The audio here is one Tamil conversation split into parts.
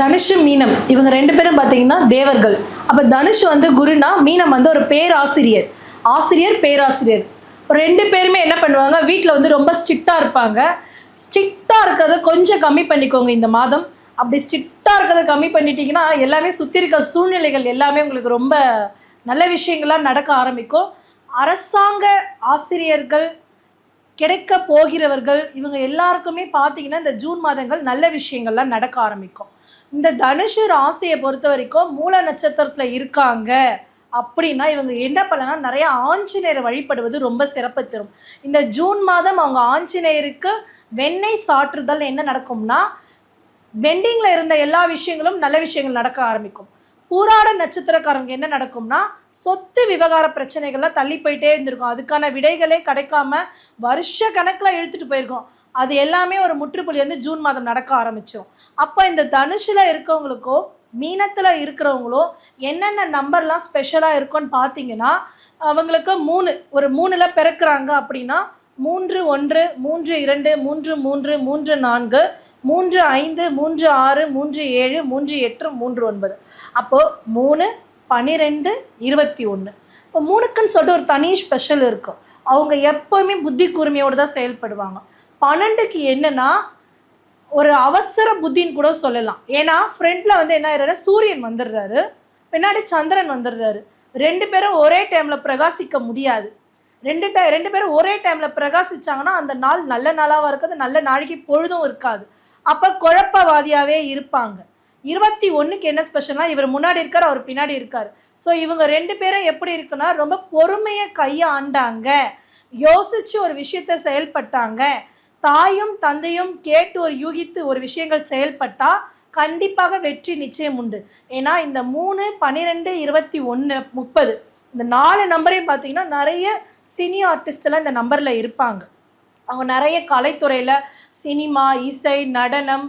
தனுஷு மீனம். இவங்க ரெண்டு பேரும் பார்த்தீங்கன்னா தேவர்கள். அப்போ தனுஷ் வந்து குருனா மீனம் வந்து ஒரு பேராசிரியர். ஆசிரியர் பேராசிரியர். ரெண்டு பேருமே என்ன பண்ணுவாங்க வீட்டில் வந்து ரொம்ப ஸ்ட்ரிக்டாக இருப்பாங்க. ஸ்ட்ரிக்டாக இருக்கிறத கொஞ்சம் கம்மி பண்ணிக்கோங்க இந்த மாதம். அப்படி ஸ்ட்ரிக்டாக இருக்கிறத கம்மி பண்ணிட்டீங்கன்னா எல்லாமே சுற்றி இருக்க சூழ்நிலைகள் எல்லாமே உங்களுக்கு ரொம்ப நல்ல விஷயங்கள்லாம் நடக்க ஆரம்பிக்கும். அரசாங்க ஆசிரியர்கள் கிடைக்க போகிறவர்கள் இவங்க எல்லாருக்குமே பார்த்தீங்கன்னா இந்த ஜூன் மாதங்கள் நல்ல விஷயங்கள்லாம் நடக்க ஆரம்பிக்கும். இந்த தனுஷு ராசியை பொறுத்த வரைக்கும் மூல நட்சத்திரத்தில் இருக்காங்க அப்படின்னா இவங்க என்ன பண்ணலாம் நிறைய ஆஞ்சநேயரை வழிபடுவது ரொம்ப சிறப்பு தரும். இந்த ஜூன் மாதம் அவங்க ஆஞ்சநேயருக்கு வெண்ணெய் சாற்றுதல் என்ன நடக்கும்னா பெண்டிங்கில் இருந்த எல்லா விஷயங்களும் நல்ல விஷயங்கள் நடக்க ஆரம்பிக்கும். பூராட நட்சத்திரக்காரங்க என்ன நடக்கும்னா சொத்து விவகார பிரச்சனைகள்லாம் தள்ளி போயிட்டே இருந்திருக்கும். அதுக்கான விடைகளே கிடைக்காம வருஷ கணக்கில் இழுத்துட்டு போயிருக்கோம். அது எல்லாமே ஒரு முற்றுப்புள்ளி வந்து ஜூன் மாதம் நடக்க ஆரம்பிச்சிடும் அப்போ இந்த தனுஷில் இருக்கவங்களுக்கோ மீனத்தில் இருக்கிறவங்களோ என்னென்ன நம்பர்லாம் ஸ்பெஷலாக இருக்கும்னு பார்த்தீங்கன்னா அவங்களுக்கு மூணு ஒரு மூணில் பிறக்கிறாங்க அப்படின்னா மூன்று ஒன்று மூன்று இரண்டு மூன்று மூன்று மூன்று நான்கு மூன்று ஐந்து மூன்று ஆறு மூன்று ஏழு மூன்று எட்டு மூன்று ஒன்பது. அப்போது மூணு பன்னிரெண்டு இருபத்தி ஒன்று இப்போ மூணுக்குன்னு சொல்லிட்டு ஒரு தனி ஸ்பெஷல் இருக்கும். அவங்க எப்போவுமே புத்தி கூர்மையோடு தான் செயல்படுவாங்க. பன்னெண்டுக்கு என்னன்னா ஒரு அவசர புத்தின்னு கூட சொல்லலாம். ஏன்னா ஃப்ரண்ட்ல வந்து என்ன ஆயிடுறாரு? சூரியன் வந்துடுறாரு. பின்னாடி சந்திரன் வந்துடுறாரு. ரெண்டு பேரும் ஒரே டைம்ல பிரகாசிக்க முடியாது. ரெண்டு டை ரெண்டு பேரும் ஒரே டைம்ல பிரகாசிச்சாங்கன்னா அந்த நாள் நல்ல நாளாகவும் இருக்காது நல்ல நாளைக்கு பொழுதும் இருக்காது. அப்போ குழப்பவாதியாகவே இருப்பாங்க. இருபத்தி ஒன்றுக்கு என்ன ஸ்பெஷல்னா இவர் முன்னாடி இருக்கார் அவர் பின்னாடி இருக்கார். ஸோ இவங்க ரெண்டு பேரும் எப்படி இருக்குன்னா ரொம்ப பொறுமையை கையாண்டாங்க. யோசிச்சு ஒரு விஷயத்தை செயல்பட்டாங்க. தாயும் தந்தையும் கேட்டு ஒரு யூகித்து ஒரு விஷயங்கள் செயல்பட்டால் கண்டிப்பாக வெற்றி நிச்சயம் உண்டு. ஏன்னா இந்த மூணு பன்னிரெண்டு இருபத்தி ஒன்று முப்பது இந்த நாலு நம்பரையும் பார்த்தீங்கன்னா நிறைய சினி ஆர்டிஸ்டெல்லாம் இந்த நம்பரில் இருப்பாங்க. அவங்க நிறைய கலைத்துறையில் சினிமா இசை நடனம்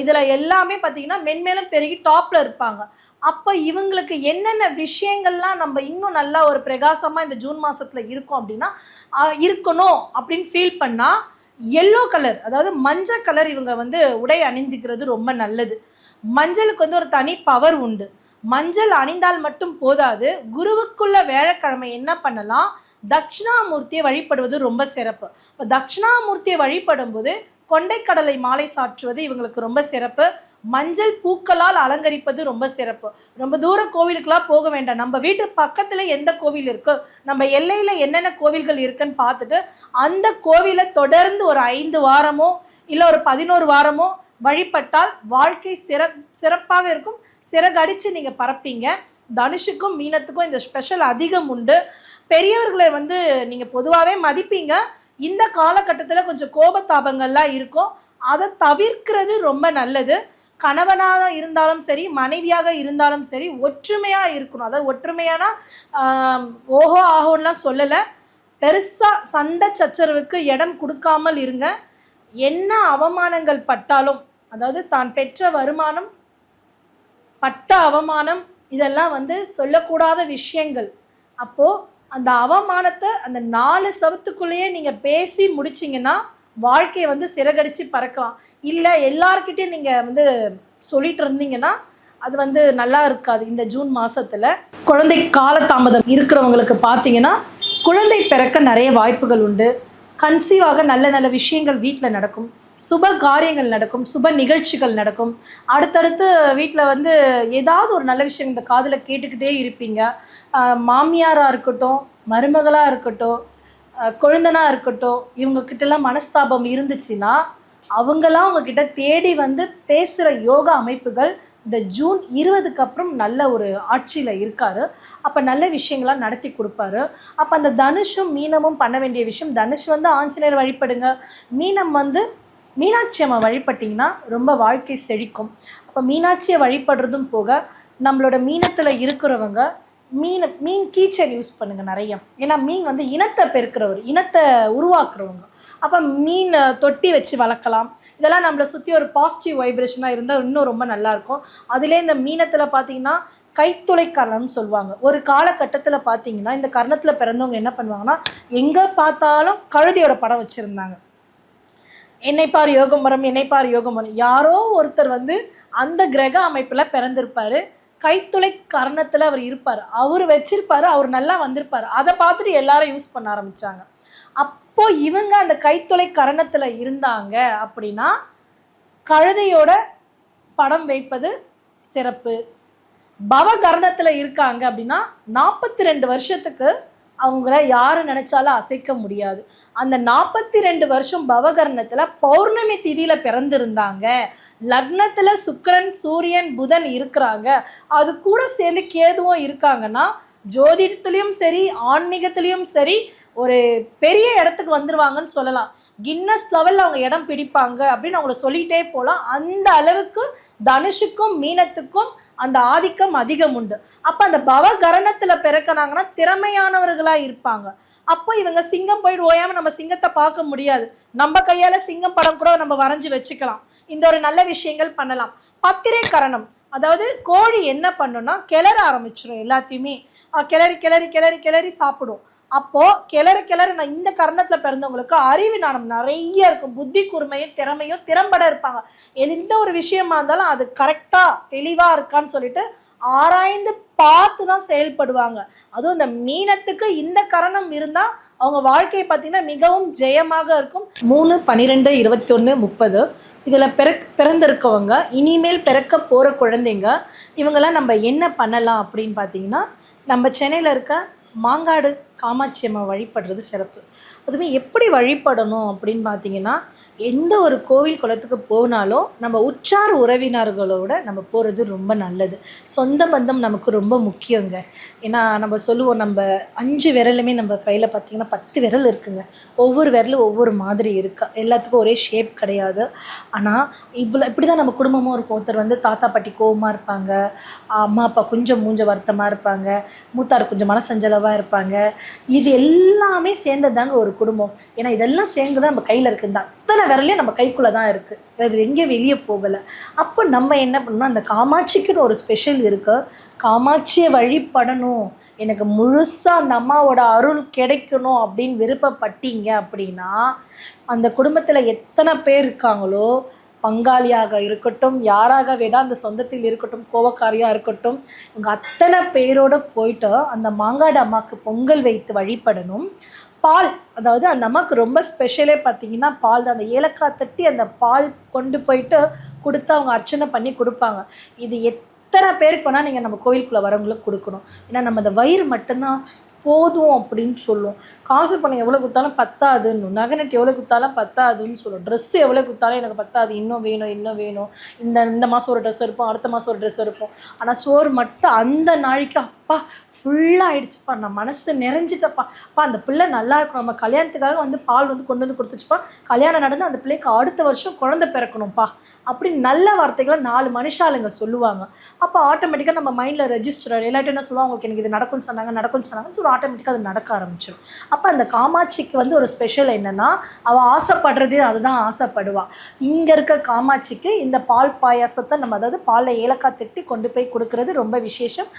இதில் எல்லாமே பார்த்தீங்கன்னா மென்மேலும் பெருகி டாப்பில் இருப்பாங்க. அப்போ இவங்களுக்கு என்னென்ன விஷயங்கள்லாம் நம்ம இன்னும் நல்லா ஒரு பிரகாசமாக இந்த ஜூன் மாதத்தில் இருக்கோம் அப்படின்னா இருக்கணும் அப்படின்னு ஃபீல் பண்ணால் எல்லோ கலர் அதாவது மஞ்சள் கலர் இவங்க வந்து உடை அணிந்துக்கிறது ரொம்ப நல்லது. மஞ்சளுக்கு வந்து ஒரு தனி பவர் உண்டு. மஞ்சள் அணிந்தால் மட்டும் போதாது. குருவுக்குள்ள வேலைக்கிழமை என்ன பண்ணலாம்? தட்சிணாமூர்த்தியை வழிபடுவது ரொம்ப சிறப்பு. இப்போ தட்சிணாமூர்த்தியை வழிபடும் போது கொண்டைக்கடலை மாலை சாற்றுவது இவங்களுக்கு ரொம்ப சிறப்பு. மஞ்சள் பூக்களால் அலங்கரிப்பது ரொம்ப சிறப்பு. ரொம்ப தூர கோவிலுக்கெல்லாம் போக வேண்டாம். நம்ம வீட்டு பக்கத்தில் எந்த கோவில் இருக்கு நம்ம எல்லையில் என்னென்ன கோவில்கள் இருக்குன்னு பார்த்துட்டு அந்த கோவிலை தொடர்ந்து ஒரு ஐந்து வாரமோ இல்லை ஒரு பதினோரு வாரமோ வழிபட்டால் வாழ்க்கை சிற சிறப்பாக இருக்கும். சிறகடித்து நீங்கள் பரப்பீங்க. தனுஷுக்கும் மீனத்துக்கும் இந்த ஸ்பெஷல் அதிகம் உண்டு. பெரியவர்களை வந்து நீங்கள் பொதுவாகவே மதிப்பீங்க. இந்த காலகட்டத்தில் கொஞ்சம் கோபத்தாபங்கள்லாம் இருக்கும். அதை தவிர்க்கிறது ரொம்ப நல்லது. கணவனாக இருந்தாலும் சரி மனைவியாக இருந்தாலும் சரி ஒற்றுமையாக இருக்கணும். அதாவது ஒற்றுமையானா ஓஹோ ஆஹோன்லாம் சொல்லலை. பெருசாக சண்டை சச்சரவுக்கு இடம் கொடுக்காமல் இருங்க. என்ன அவமானங்கள் பட்டாலும் அதாவது தான் பெற்ற வருமானம் பட்ட அவமானம் இதெல்லாம் வந்து சொல்லக்கூடாத விஷயங்கள். அப்போது அந்த அவமானத்தை அந்த நாலு சவத்துக்குள்ளேயே நீங்கள் பேசி முடிச்சிங்கன்னா வாழ்க்கையை வந்து சிறகடிச்சு பறக்கலாம். இல்லை எல்லார்கிட்டையும் நீங்கள் வந்து சொல்லிட்டு இருந்தீங்கன்னா அது வந்து நல்லா இருக்காது. இந்த ஜூன் மாதத்தில் குழந்தை காலதாமதம் இருக்கிறவங்களுக்கு பார்த்தீங்கன்னா குழந்தை பிறக்க நிறைய வாய்ப்புகள் உண்டு. கன்சீவாக நல்ல நல்ல விஷயங்கள் வீட்டில் நடக்கும். சுப காரியங்கள் நடக்கும். சுப நிகழ்ச்சிகள் நடக்கும். அடுத்தடுத்து வீட்டில் வந்து ஏதாவது ஒரு நல்ல விஷயம் இந்த காதில் கேட்டுக்கிட்டே இருப்பீங்க. மாமியாராக இருக்கட்டும் மருமகளாக இருக்கட்டும் கொழுந்தனா இருக்கட்டும் இவங்கக்கிட்டலாம் மனஸ்தாபம் இருந்துச்சுன்னா அவங்களாம் அவங்கக்கிட்ட தேடி வந்து பேசுகிற யோகா அமைப்புகள் இந்த ஜூன் இருபதுக்கு அப்புறம் நல்ல ஒரு ஆட்சியில் இருக்காரு. அப்போ நல்ல விஷயங்களாம் நடத்தி கொடுப்பாரு. அப்போ அந்த தனுஷும் மீனமும் பண்ண வேண்டிய விஷயம் தனுஷ் வந்து ஆஞ்சநேயர் வழிபடுங்க மீனம் வந்து மீனாட்சி அம்மா வழிபட்டிங்கன்னா ரொம்ப வாழ்க்கை செழிக்கும். அப்போ மீனாட்சியை வழிபடுறதும் போக நம்மளோட மீனத்தில் இருக்கிறவங்க மீன் மீன் கீச்சல் யூஸ் பண்ணுங்க நிறைய. ஏன்னா மீன் வந்து இனத்தை பெருக்கிறவர் இனத்தை உருவாக்குறவங்க. அப்போ மீன் தொட்டி வச்சு வளர்க்கலாம். இதெல்லாம் நம்மளை சுற்றி ஒரு பாசிட்டிவ் வைப்ரேஷனாக இருந்தால் இன்னும் ரொம்ப நல்லாயிருக்கும் அதிலே இந்த மீனத்தில் பார்த்தீங்கன்னா கைத்துளை கரணம்னு சொல்லுவாங்க. ஒரு காலகட்டத்தில் பார்த்தீங்கன்னா இந்த கரணத்தில் பிறந்தவங்க என்ன பண்ணுவாங்கன்னா எங்கே பார்த்தாலும் கழுதியோட படம் வச்சுருந்தாங்க. என்னைப்பார் யோகம் வரும் என்னைப்பார் யோகம் வரும் யாரோ ஒருத்தர் வந்து அந்த கிரக அமைப்பில் பிறந்திருப்பார். கைத்துளை கரணத்தில் அவர் இருப்பார். அவர் வச்சிருப்பார் அவர் நல்லா வந்திருப்பார். அதை பார்த்துட்டு எல்லாரும் யூஸ் பண்ண ஆரம்பிச்சாங்க. அப்போ இவங்க அந்த கைத்துளை கரணத்தில் இருந்தாங்க அப்படின்னா கழுதையோட படம் வைப்பது சிறப்பு. பவகரணத்துல இருக்காங்க அப்படின்னா நாற்பத்தி ரெண்டு வருஷத்துக்கு அவங்கள யாரும் நினச்சாலும் அசைக்க முடியாது. அந்த நாற்பத்தி ரெண்டு வருஷம் பவகர்ணத்தில் பௌர்ணமி திதியில் பிறந்திருந்தாங்க. லக்னத்தில் சுக்கரன் சூரியன் புதன் இருக்கிறாங்க. அது கூட சேர்ந்து கேதுவும் இருக்காங்கன்னா ஜோதிடத்துலேயும் சரி ஆன்மீகத்துலேயும் சரி ஒரு பெரிய இடத்துக்கு வந்துருவாங்கன்னு சொல்லலாம். கின்னஸ் லெவலில் அவங்க இடம் பிடிப்பாங்க அப்படின்னு அவங்கள சொல்லிட்டே போகலாம் அந்த அளவுக்கு தனுஷுக்கும் மீனத்துக்கும் அந்த ஆதிக்கம் அதிகம் உண்டு. அப்போ அந்த பவகரணத்தில் பிறக்கினாங்கன்னா திறமையானவர்களாக இருப்பாங்க. அப்போ இவங்க சிங்கம் போயிட்டு ஓயாம நம்ம சிங்கத்தை பார்க்க முடியாது. நம்ம கையால சிங்கம் படம் கூட நம்ம வரைஞ்சு வச்சுக்கலாம். இந்த ஒரு நல்ல விஷயங்கள் பண்ணலாம். பத்திரை கரணம் அதாவது கோழி என்ன பண்ணுன்னா கிளற ஆரம்பிச்சிடும் எல்லாத்தையுமே. கிளறி கிளறி கிளறி கிளறி சாப்பிடும். அப்போது கிளறு கிளற நான் இந்த கரணத்தில் பிறந்தவங்களுக்கு அறிவு ஞானம் நிறைய இருக்கும். புத்தி கூர்மையும் திறமையும் திறம்பட இருப்பாங்க. எந்த ஒரு விஷயமா இருந்தாலும் அது கரெக்டாக தெளிவாக இருக்கான்னு சொல்லிட்டு ஆராய்ந்து பார்த்து தான் செயல்படுவாங்க. அதுவும் இந்த மீனத்துக்கு இந்த கரணம் இருந்தால் அவங்க வாழ்க்கையை பார்த்தீங்கன்னா மிகவும் ஜெயமாக இருக்கும். மூணு பன்னிரெண்டு இருபத்தி ஒன்று முப்பது. இதில் பிறக் பிறந்திருக்கவங்க இனிமேல் பிறக்க போகிற குழந்தைங்க இவங்கெல்லாம் நம்ம என்ன பண்ணலாம் அப்படின்னு பார்த்தீங்கன்னா நம்ம சென்னையில் இருக்க மாங்காடு காமாட்சி அம்மா வழிபடுறது சிறப்பு. அதுவுமே எப்படி வழிபடணும் அப்படின்னு பார்த்தீங்கன்னா எந்த ஒரு கோவில் குளத்துக்கு போனாலும் நம்ம உற்றார் உறவினர்களோட நம்ம போகிறது ரொம்ப நல்லது. சொந்த பந்தம் நமக்கு ரொம்ப முக்கியங்க. ஏன்னா நம்ம சொல்லுவோம் நம்ம அஞ்சு விரலுமே நம்ம கையில் பார்த்தீங்கன்னா பத்து விரல் இருக்குங்க. ஒவ்வொரு விரலும் ஒவ்வொரு மாதிரி இருக்கா? எல்லாத்துக்கும் ஒரே ஷேப் கிடையாது. ஆனால் இவ்வளோ இப்படி தான் நம்ம குடும்பமும் இருக்கும். ஒருத்தர் வந்து தாத்தா பாட்டி கோவமாக இருப்பாங்க. அம்மா அப்பா கொஞ்சம் மூஞ்ச வருத்தமாக இருப்பாங்க. மூத்தார் கொஞ்சம் மனசஞ்சலவாக இருப்பாங்க. இது எல்லாமே சேர்ந்ததாங்க ஒரு குடும்பம். ஏன்னா இதெல்லாம் சேர்ந்து தான் நம்ம கையில் இருக்குது இந்த அத்தனை விரலையும் நம்ம கைக்குள்ளே தான் இருக்குது அது எங்கேயும் வெளியே போகலை. அப்போ நம்ம என்ன பண்ணணும்? அந்த காமாட்சிக்குன்னு ஒரு ஸ்பெஷல் இருக்குது காமாட்சியை வழிபடணும். எனக்கு முழுசாக அந்த அம்மாவோட அருள் கிடைக்கணும் அப்படின்னு விருப்பப்பட்டீங்க அப்படின்னா அந்த குடும்பத்தில் எத்தனை பேர் இருக்காங்களோ பங்காளியாக இருக்கட்டும் யாராக வேணால் அந்த சொந்தத்தில் இருக்கட்டும் கோவக்காரியாக இருக்கட்டும் இவங்க அத்தனை பேரோடு போயிட்டு அந்த மாங்காடு அம்மாவுக்கு பொங்கல் வைத்து வழிபடணும். பால் அதாவது அந்த அம்மாவுக்கு ரொம்ப ஸ்பெஷலே பார்த்தீங்கன்னா பால் தான். அந்த ஏலக்காய் தட்டி அந்த பால் கொண்டு போயிட்டு கொடுத்து அவங்க அர்ச்சனை பண்ணி கொடுப்பாங்க. இது எத்தனை பேருக்கு வேணால் நீங்கள் நம்ம கோயிலுக்குள்ளே வரவங்களுக்கு கொடுக்கணும். ஏன்னா நம்ம அந்த வயிறு மட்டும்தான் போதும் அப்படின்னு சொல்லுவோம். காசு பணம் எவ்வளோ குத்தாலும் பத்தாதுன்னு நகை நட்டு எவ்வளோ குத்தாலும் பத்தாதுன்னு சொல்லுவோம். ட்ரெஸ்ஸு எவ்வளோ குத்தாலும் எனக்கு பத்தாது. இன்னும் வேணும் இன்னும் வேணும். இந்த இந்த மாதம் ஒரு ட்ரெஸ் இருப்போம் அடுத்த மாதம் ஒரு ட்ரெஸ் இருப்போம் ஆனால் சோறு மட்டும் அந்த நாளைக்கு அப்பா ஃபுல்லாக ஆயிடுச்சுப்பா. நான் மனசு நிறைஞ்சிட்டப்பா. அப்பா அந்த பிள்ளை நல்லா இருக்கும். நம்ம கல்யாணத்துக்காக வந்து பால் வந்து கொண்டு வந்து கொடுத்துச்சுப்பா. கல்யாணம் நடந்து அந்த பிள்ளைக்கு அடுத்த வருஷம் குழந்தை பிறக்கணும்ப்பா. அப்படி நல்ல வார்த்தைகளை நாலு மனுஷாளுங்க சொல்லுவாங்க. அப்போ ஆட்டோமேட்டிக்காக நம்ம மைண்டில் ரெஜிஸ்டர் எல்லாட்டும் என்ன சொல்லுவாங்க? உங்களுக்கு எனக்கு இது நடக்கும்னு சொன்னாங்க நடக்கும்னு சொன்னாங்கன்னு சொல்லி ஆட்டோமேட்டிக்காக அது நடக்க ஆரம்பிச்சிடும் அப்போ அந்த காமாட்சிக்கு வந்து ஒரு ஸ்பெஷல் என்னன்னா அவள் ஆசைப்படுறது அதுதான் ஆசைப்படுவாள் இங்கே இருக்க காமாட்சிக்கு இந்த பால் பாயாசத்தை நம்ம அதாவது பாலில் ஏலக்காய் தட்டி கொண்டு போய் கொடுக்கறது ரொம்ப விசேஷம்.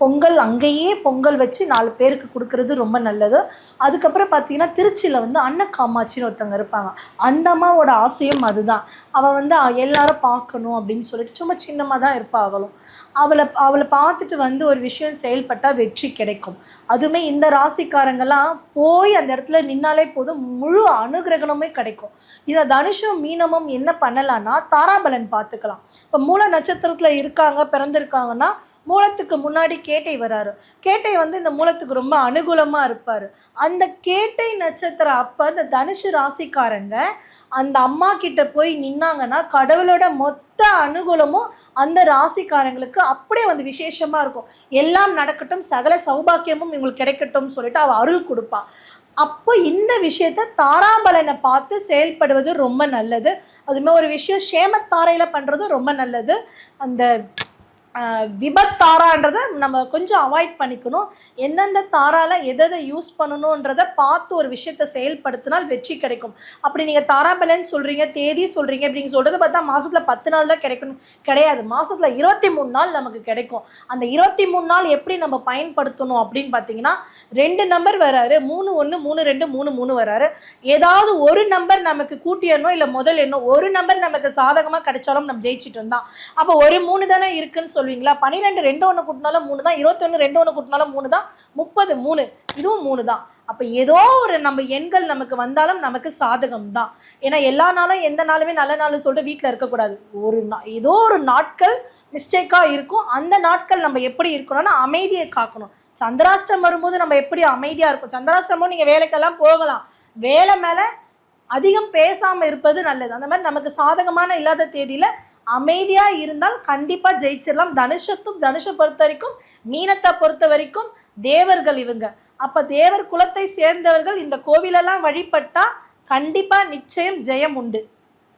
பொங்கல் அங்கேயே பொங்கல் வச்சு நாலு பேருக்கு கொடுக்கறது ரொம்ப நல்லது. அதுக்கப்புறம் பார்த்தீங்கன்னா திருச்சியில் வந்து அன்னக்காமாட்சின்னு ஒருத்தவங்க இருப்பாங்க. அந்த அம்மாவோட ஆசையும் அதுதான். அவள் வந்து எல்லாரும் பார்க்கணும் அப்படின்னு சொல்லிட்டு சும்மா சின்னமாக தான் இருப்பாள் அவளும். அவளை அவளை பார்த்துட்டு வந்து ஒரு விஷயம் செயல்பட்டால் வெற்றி கிடைக்கும். அதுவுமே இந்த ராசிக்காரங்கெல்லாம் போய் அந்த இடத்துல நின்னாலே போதும். முழு அனுகிரகணமே கிடைக்கும். இதை தனுஷும் மீனமும் என்ன பண்ணலான்னா தாராபலன் பார்த்துக்கலாம். இப்போ மூல நட்சத்திரத்தில் இருக்காங்க பிறந்திருக்காங்கன்னா மூலத்துக்கு முன்னாடி கேட்டை வராரு. கேட்டை வந்து இந்த மூலத்துக்கு ரொம்ப அனுகூலமாக இருப்பார். அந்த கேட்டை நட்சத்திரம் அப்போ இந்த தனுஷு ராசிக்காரங்க அந்த அம்மா கிட்ட போய் நின்னாங்கன்னா கடவுளோட மொத்த அனுகூலமும் அந்த ராசிக்காரங்களுக்கு அப்படியே வந்து விசேஷமாக இருக்கும். எல்லாம் நடக்கட்டும் சகல சௌபாக்கியமும் இவங்களுக்கு கிடைக்கட்டும் சொல்லிட்டு அவள் அருள் கொடுப்பா. அப்போ இந்த விஷயத்த தாராபலனை பார்த்து செயல்படுவது ரொம்ப நல்லது. அதுமாதிரி ஒரு விஷயம் சேமத்தாரையில் பண்ணுறது ரொம்ப நல்லது. அந்த விபத்தாரான்றதை நம்ம கொஞ்சம் அவாய்ட் பண்ணிக்கணும். எந்தெந்த தாரால எதை யூஸ் பண்ணணுன்றதை பார்த்து ஒரு விஷயத்தை செயல்படுத்தினால் வெற்றி கிடைக்கும். அப்படி நீங்கள் தாராபலன் சொல்கிறீங்க தேதி சொல்கிறீங்க அப்படின்னு சொல்கிறது பார்த்தா மாதத்தில் பத்து நாள் தான் கிடைக்கணும். கிடையாது. மாதத்தில் இருபத்தி மூணு நாள் நமக்கு கிடைக்கும். அந்த இருபத்தி மூணு நாள் எப்படி நம்ம பயன்படுத்தணும் அப்படின்னு பார்த்தீங்கன்னா ரெண்டு நம்பர் வராரு. மூணு ஒன்று மூணு ரெண்டு மூணு மூணு வராரு. ஏதாவது ஒரு நம்பர் நமக்கு கூட்டி எண்ணோ இல்லை முதல் எண்ணோ ஒரு நம்பர் நமக்கு சாதகமாக கிடைச்சாலும் நம்ம ஜெயிச்சிட்டு இருந்தோம் அப்போ ஒரு மூணு தானே இருக்குன்னு சொல்லி சொல்வீங்களா? பன்னிரெண்டு ரெண்டு ஒன்று கூட்டினாலும் மூணு தான். இருபத்தொன்று ரெண்டு ஒன்று கூட்டினாலும் மூணு தான். முப்பது மூணு. இதுவும் மூணு தான். அப்போ ஏதோ ஒரு நம்ம எண்கள் நமக்கு வந்தாலும் நமக்கு சாதகம் தான். ஏன்னா எல்லா நாளும் எந்த நாளுமே நல்ல நாள் சொல்லிட்டு வீட்டில் இருக்கக்கூடாது. ஒரு நா ஏதோ ஒரு நாட்கள் மிஸ்டேக்காக இருக்கும். அந்த நாட்கள் நம்ம எப்படி இருக்கணும்னா அமைதியை காக்கணும். சந்திராஷ்டம் வரும்போது நம்ம எப்படி அமைதியாக இருக்கும்? சந்திராஷ்டமும் நீங்கள் வேலைக்கெல்லாம் போகலாம். வேலை மேலே அதிகம் பேசாமல் இருப்பது நல்லது. அந்த மாதிரி நமக்கு சாதகமான இல்லாத தேதியில் அமைதியாக இருந்தால் கண்டிப்பாக ஜெயிச்சிடலாம். தனுஷத்தும் தனுஷை பொறுத்த வரைக்கும் மீனத்தை பொறுத்த வரைக்கும் தேவர்கள் இவங்க. அப்போ தேவர் குலத்தை சேர்ந்தவர்கள் இந்த கோவிலெல்லாம் வழிபட்டால் கண்டிப்பாக நிச்சயம் ஜெயம் உண்டு.